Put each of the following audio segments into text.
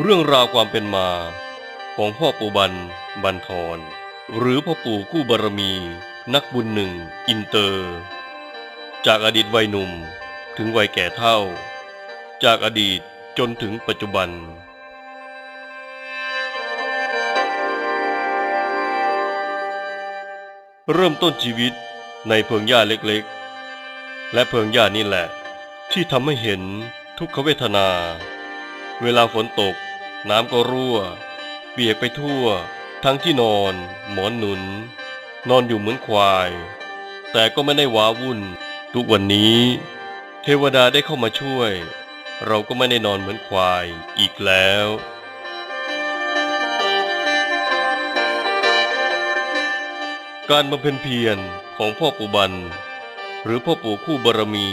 เรื่องราวความเป็นมา ของพ่อปู่บัน บันทร หรือพ่อปู่คู่บารมี นักบุญหนึ่ง อินเตอร์ จากอดีตวัยหนุ่มถึงวัยแก่เท่า จากอดีตจนถึงปัจจุบัน เริ่มต้นชีวิตในเพิงหญ้าเล็กๆ และเพิงหญ้านี่แหละ ที่ทำให้เห็นทุกขเวทนา เวลาฝนตก น้ำก็รั่ว เปียกไปทั่ว ทั้งที่นอน หมอนหนุน นอนอยู่เหมือนควาย แต่ก็ไม่ได้ว้าวุ่น ทุกวันนี้ เทวดาได้เข้ามาช่วย เราก็ไม่ได้นอนเหมือนควายอีกแล้วการบำเพ็ญเพียรของพ่อปู่บัน หรือพ่อปู่คู่บารมี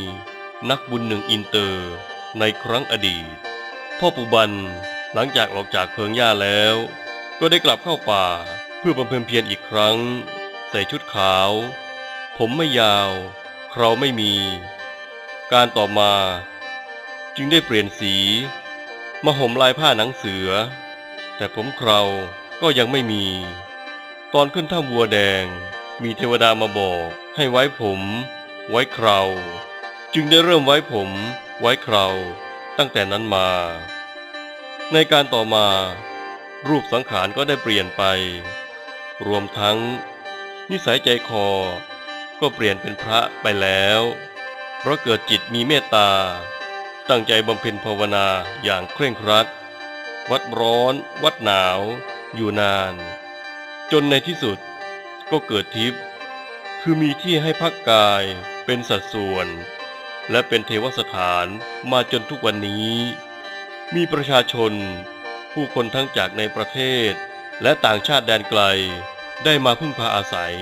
นักบุญหนึ่งอินเตอร์ในครั้งอดีต พ่อปูบันหลังจากออกจากเพิงหญ้าแล้ว ก็ได้กลับเข้าป่าเพื่อบำเพ็ญเพียรอีกครั้ง ใส่ชุดขาว ผมไม่ยาว เคราไม่มี การต่อมา จึงได้เปลี่ยนสีมาห่มลายผ้าหนังเสือ แต่ผมเคราก็ยังไม่มี ตอนขึ้นถ้ำวัวแดง มีเทวดามาบอกให้ไว้ผม ไว้เครา จึงได้เริ่มไว้ผม ไว้เครา ตั้งแต่นั้นมา ในการต่อมา รูปสังขารก็ได้เปลี่ยนไป รวมทั้ง นิสัยใจคอ ก็เปลี่ยนเป็นพระไปแล้ว เพราะเกิดจิตมีเมตตา ตั้งใจบำเพ็ญภาวนาอย่างเคร่งครัด วัดร้อน วัดหนาว อยู่นาน จนในที่สุดก็เกิดทิพย์คือมีที่ให้พักกายเป็นสัดส่วน และเป็นเทวสถานมาจนทุกวันนี้ มีประชาชน ผู้คนทั้งจากในประเทศ และต่างชาติแดนไกลได้มาพึ่งพาอาศัย